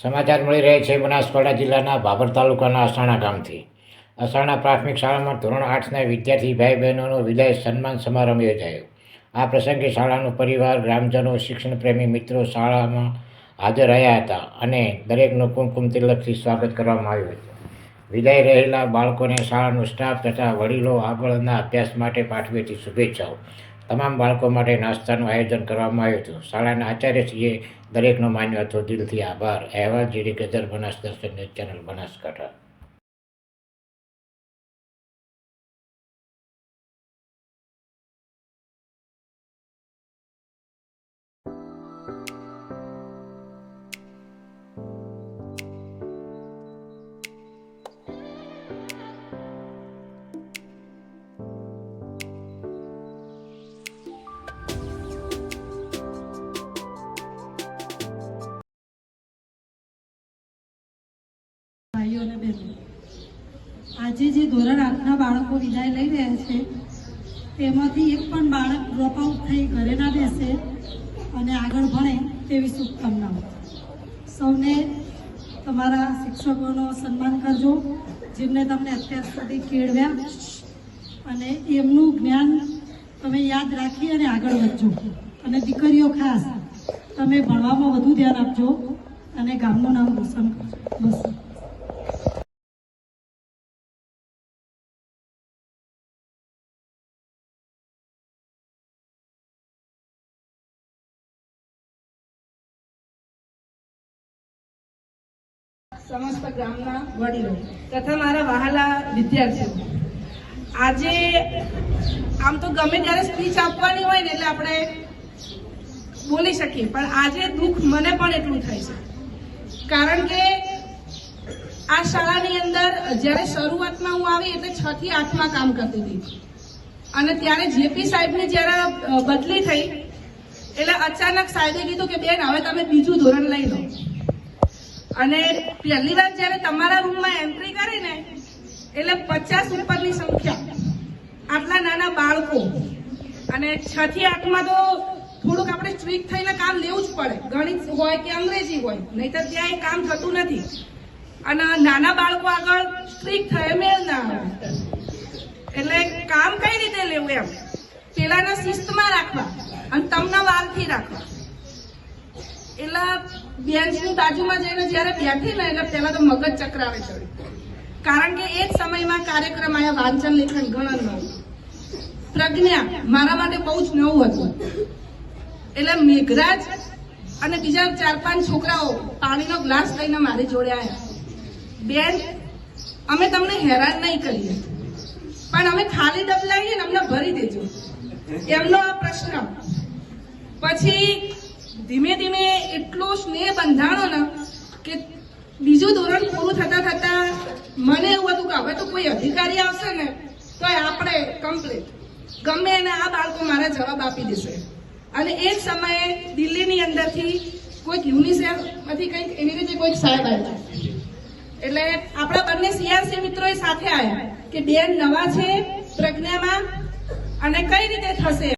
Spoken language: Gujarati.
સમાચાર મળી રહ્યા છે બનાસકાંઠા જિલ્લાના ભાભર તાલુકાના અસાણા ગામથી. અસાણા પ્રાથમિક શાળામાં ધોરણ આઠના વિદ્યાર્થી ભાઈ બહેનોનો વિદાય સન્માન સમારંભ યોજાયો. આ પ્રસંગે શાળાનો પરિવાર, ગ્રામજનો શિક્ષણ પ્રેમી મિત્રો શાળામાં હાજર રહ્યા હતા અને દરેકનું કુમકુમ તિલકથી સ્વાગત કરવામાં આવ્યું હતું. વિદાય રહેલા બાળકોને શાળાનો સ્ટાફ તથા વડીલો આગળના અભ્યાસ માટે પાઠવેથી શુભેચ્છાઓ. તમામ બાળકો માટે નાસ્તાનું આયોજન કરવામાં આવ્યું હતું. શાળાના આચાર્યશ્રીએ દરેકનો માન્યો હતો. દિલથી આભાર. અહેવાલ જીડી ગદર બનાસ દર્શન ન્યૂઝ ચેનલ બનાસકાંઠા. ભાઈઓ અને બહેનો, આજે જે ધોરણ આઠના બાળકો વિદાય લઈ રહ્યા છે, તેમાંથી એક પણ બાળક ડ્રોપ આઉટ થઈ ઘરે ના બેસે અને આગળ ભણે તેવી શુભકામનાઓ. સૌને તમારા શિક્ષકોનો સન્માન કરજો, જેમને તમને અત્યાર સુધી કેળવ્યા અને એમનું જ્ઞાન તમે યાદ રાખી અને આગળ વધજો. અને દીકરીઓ ખાસ, તમે ભણવામાં વધુ ધ્યાન આપજો અને ગામનું નામ રોશન કરજો. બસ. સમસ્ત ગામના વડીલો તથા મારા વહાલા વિદ્યાર્થીઓ. આજે આમ તો ગમે ત્યારે સ્પીચ આપવાની હોય ને એટલે આપણે બોલી શકીએ, પણ આજે દુઃખ મને પણ એટલું થાય છે. કારણ કે આ શાળાની અંદર જ્યારે શરૂઆતમાં હું આવી એટલે છ થી આઠમાં કામ કરતી હતી. અને ત્યારે જેપી સાહેબની જ્યારે બદલી થઈ, એટલે અચાનક સાહેબે કીધું કે બેન, હવે તમે બીજું ધોરણ લઈ લો. અને પહેલી વાર જ્યારે તમારા રૂમમાં એન્ટ્રી કરીને, એટલે પચાસ ઉપરની સંખ્યા આટલા નાના બાળકો. અને છ થી આઠમાં તો થોડુંક આપણે સ્ટ્રીક થઈને કામ લેવું જ પડે. ગણિત હોય કે અંગ્રેજી હોય, નહીતર ત્યાં એ કામ થતું નથી. અને નાના બાળકો આગળ સ્ટ્રીક થાય મેળ ના એટલે કામ કઈ રીતે લેવું એમ? પેલાના શિસ્તમાં રાખવા અને તમના વાલથી રાખવા. એટલે બેન્ચની બાજુમાં જઈને જ્યારે બેઠી ને એટલે પહેલા તો મગજ ચક્રાવે ચડી કારણ કે એ જ સમયમાં કાર્યક્રમ આયા વાંચન, લેખન, ગણન નવું પ્રજ્ઞા મારા માટે બહુ જ નવું હતું. એટલે મેઘરાજ અને બીજા ચાર પાંચ છોકરાઓ પાણીનો ગ્લાસ લઈને મારી જોડે આવ્યા બેન, અમે તમને હેરાન નહીં કરીએ. પણ અમે ખાલી ડબલાઈએ ને અમને ભરી દેજો. એમનો આ પ્રશ્ન. પછી ધીમે ધીમે એટલો સ્નેહ બંધાણો ને કે બીજું ધોરણ પૂરું થતા થતા મને એવું હતું કે હવે તો કોઈ અધિકારી આવશે ને, તો આપણે કમ્પ્લીટ ગમે એને આ બાળકો મારા જવાબ આપી દેશે. અને એ જ સમયે દિલ્હીની અંદરથી કોઈક યુનિસેફમાંથી કંઈક એવી રીતે કોઈક સાહેબ આવ્યા. એટલે આપણા બંને સીઆરસી મિત્રોએ સાથે આવ્યા કે બેન નવા છે પ્રજ્ઞામાં અને કઈ રીતે થશે?